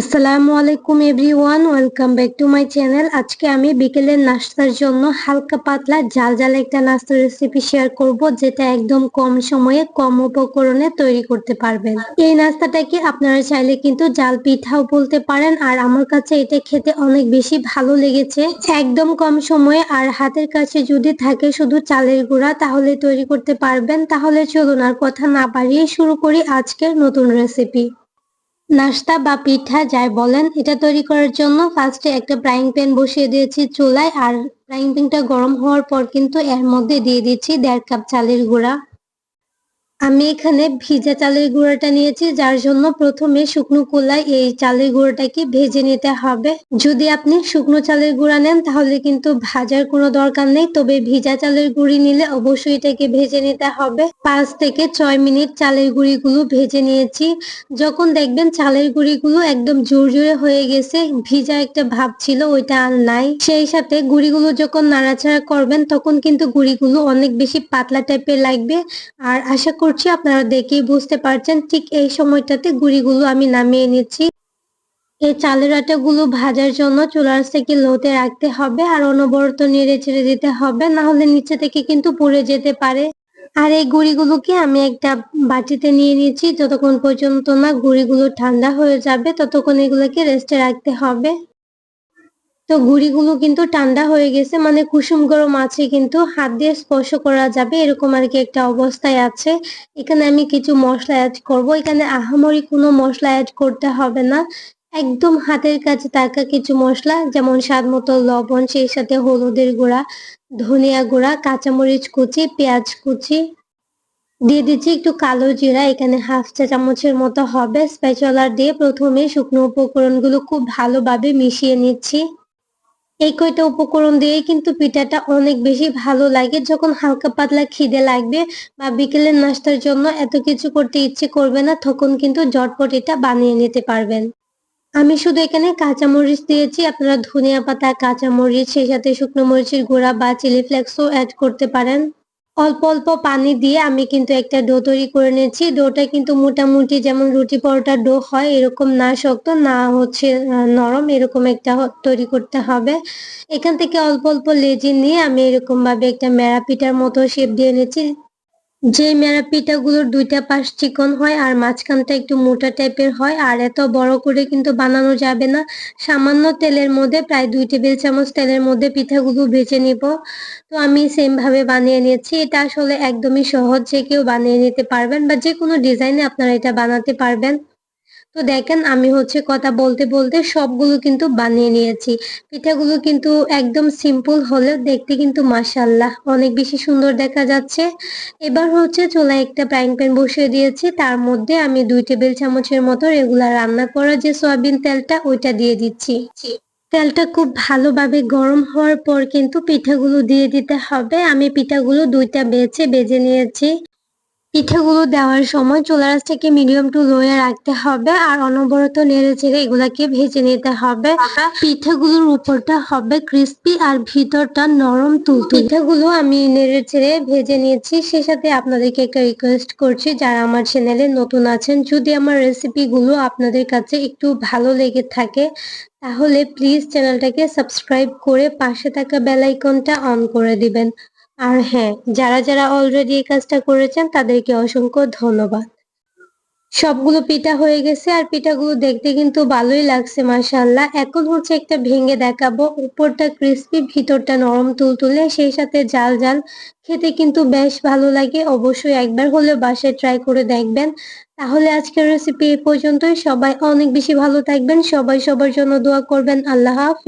আসসালামু আলাইকুম everyone, welcome back to my channel. আজকে আমি বিকেলের নাস্তার জন্য হালকা পাতলা জাল জাল একটা নাস্তার রেসিপি শেয়ার করব, যেটা একদম কম সময়ে কম উপকরণে তৈরি করতে পারবেন। এই নাস্তাটাকে আপনারা চাইলে কিন্তু জাল পিঠাও বলতে পারেন, আর আমার কাছে এটা খেতে অনেক বেশি ভালো লেগেছে। একদম কম সময়ে আর হাতের কাছে যদি থাকে শুধু চালের গুঁড়া তাহলে তৈরি করতে পারবেন। তাহলে চলুন আর কথা না বাড়িয়ে শুরু করি আজকের নতুন রেসিপি নাস্তা বা পিঠা যাই বলেন, এটা তৈরি করার জন্য ফার্স্টে একটা ফ্রাইং প্যান বসিয়ে দিয়েছি চুলায়, আর ফ্রাইং প্যানটা গরম হওয়ার পর কিন্তু এর মধ্যে দিয়ে দিচ্ছি দেড় কাপ চালের গুঁড়া। আমি এখানে ভিজা চালের গুঁড়াটা নিয়েছি, যার জন্য প্রথমে শুকনো কোলায় এই চালের গুঁড়োটাকে ভেজে নিতে হবে। যদি আপনি শুকনো চালের গুঁড়া নেন, তাহলে কিন্তু ভাজার কোনো দরকার নেই। তবে ভিজা চালের গুঁড়ি নিলে অবশ্যই এটাকে ভেজে নিতে হবে। পাঁচ থেকে ছয় মিনিট চালের গুঁড়িগুলো ভেজে নিয়েছি। যখন দেখবেন চালের গুঁড়িগুলো একদম জোর জোরে হয়ে গেছে, ভিজা একটা ভাব ছিল, ওইটা আর নাই। সেই সাথে গুঁড়িগুলো যখন নাড়াচাড়া করবেন, তখন কিন্তু গুঁড়িগুলো অনেক বেশি পাতলা টাইপের লাগবে। আর আশা করছি, আপনারা দেখেই বুঝতে পারছেন। ঠিক এই সময়টাতে গুঁড়িগুলো আমি নামিয়ে নিচ্ছি। এই চালের আটাগুলো ভাজার জন্য চুলার থেকে লোতে রাখতে হবে আর অনবরত নেড়ে ছেড়ে দিতে হবে, না হলে নিচে থেকে কিন্তু পুড়ে যেতে পারে। আর এই গুড়িগুলোকে আমি একটা বাটিতে নিয়ে নিচ্ছি। যতক্ষণ পর্যন্ত না গুঁড়িগুলো ঠান্ডা হয়ে যাবে, ততক্ষণ এগুলোকে রেস্টে রাখতে হবে। তো গুঁড়িগুলো কিন্তু ঠান্ডা হয়ে গেছে মানে কুসুম গরম আছে কিন্তু হাত দিয়ে স্পর্শ করা যাবে, এরকম আর কি একটা অবস্থায় আছে। এখানে আমি কিছু মশলা অ্যাড করব। এখানে আহামরি কোনো মশলা অ্যাড করতে হবে না। একদম হাতের কাছে থাকা কিছু মশলা, যেমন স্বাদ মতো লবণ, সেই সাথে হলুদের গুঁড়া, ধনিয়া গুঁড়া, কাঁচামরিচ কুচি, পেঁয়াজ কুচি। দিয়ে দিচ্ছি একটু কালো জিরা, এখানে হাফ চা চামচের মতো হবে। স্পেচলার দিয়ে প্রথমে শুকনো উপকরণগুলো খুব ভালোভাবে মিশিয়ে নিচ্ছি। এই কয়টা উপকরণ দিয়ে কিন্তু পিঠাটা অনেক বেশি ভালো লাগে। যখন হালকা পাতলা খিদে লাগবে বা বিকেলের নাস্তার জন্য এত কিছু করতে ইচ্ছে করবে না, তখন কিন্তু জটপট এটা বানিয়ে নিতে পারবেন। আমি শুধু এখানে কাঁচামরিচ দিয়েছি। আপনারা ধনিয়া পাতা কাঁচা মরিচ সেই সাথে শুকনো মরিচের গুঁড়া বা চিলি ফ্লেক্সও অ্যাড করতে পারেন। অল্প অল্প পানি দিয়ে আমি কিন্তু একটা ডো তৈরি করে নিয়েছি। ডোটা কিন্তু মোটামুটি যেমন রুটি পরোটার ডো হয়, এরকম না শক্ত, না হচ্ছে নরম, এরকম একটা তৈরি করতে হবে। এখান থেকে অল্প অল্প লেজি নিয়ে আমি এরকম ভাবে একটা মেরা পিঠার মতো শেপ দিয়ে নিয়েছি যে মেরা পিঠাগুলোর দুইটা পাশ চিকন হয় আর মাঝখানটা একটু মোটা টাইপের হয় আর এত বড় করে কিন্তু বানানো যাবে না। সামান্য তেলের মধ্যে প্রায় দুই টেবিল চামচ তেলের মধ্যে পিঠাগুলো ভেজে নিব। তো আমি সেম ভাবে বানিয়ে নিয়েছি। এটা আসলে একদমই সহজ যে কেউ বানিয়ে নিতে পারবেন বা যে কোনো ডিজাইনে আপনারা এটা বানাতে পারবেন। তো দেখেন, আমি হচ্ছে কথা বলতে বলতে সবগুলো কিন্তু বানিয়ে নিয়েছি। পিঠাগুলো কিন্তু একদম সিম্পল হলেও দেখতে কিন্তু মাসাল্লাহ অনেক বেশি সুন্দর দেখা যাচ্ছে। এবার হচ্ছে চুলায় একটা ফ্রাইং প্যান বসিয়ে দিয়েছি। তার মধ্যে আমি দুই টেবিল চামচের মতো রেগুলার রান্না করা যে সয়াবিন তেলটা, ওইটা দিয়ে দিচ্ছি। তেলটা খুব ভালোভাবে গরম হওয়ার পর কিন্তু পিঠাগুলো দিয়ে দিতে হবে। আমি পিঠাগুলো দুইটা বেছে বেজে নিয়েছি। পিঠাগুলো দেওয়ার সময় চুলা থেকে মিডিয়াম টু লোয়ে রাখতে হবে আর অনবরত নেড়ে চেড়ে এগুলাকে ভেজে নিতে হবে। পিঠাগুলোর উপরটা হবে ক্রিস্পি আর ভিতরটা নরম তুলতুল। পিঠাগুলো আমি নেড়ে চেড়ে ভেজে নিয়েছি। সে সাথে আপনাদেরকে একটা রিকোয়েস্ট করছি। যারা আমার চ্যানেলে নতুন আছেন, যদি আমার রেসিপিগুলো আপনাদের কাছে একটু ভালো লেগে থাকে, তাহলে প্লিজ চ্যানেলটাকে সাবস্ক্রাইব করে পাশে থাকা বেলাইকনটা অন করে দিবেন। আর হ্যাঁ যারা যারা অলরেডি এই কাজটা করেছেন, তাদেরকে অসংখ্য ধন্যবাদ। সবগুলো পিঠা হয়ে গেছে আর পিঠাগুলো দেখতে কিন্তু ভালোই লাগছে মাসাল্লাহ এখন হচ্ছে একটা ভেঙে দেখাবো। উপরটা ক্রিস্পি ভিতরটা নরম তুলতুলে, সেই সাথে জাল জাল। খেতে কিন্তু বেশ ভালো লাগে। অবশ্যই একবার হলেও বাসায় ট্রাই করে দেখবেন। তাহলে আজকের রেসিপি এই পর্যন্তই। সবাই অনেক বেশি ভালো থাকবেন। সবাই সবার জন্য দোয়া করবেন। আল্লাহ হাফিজ।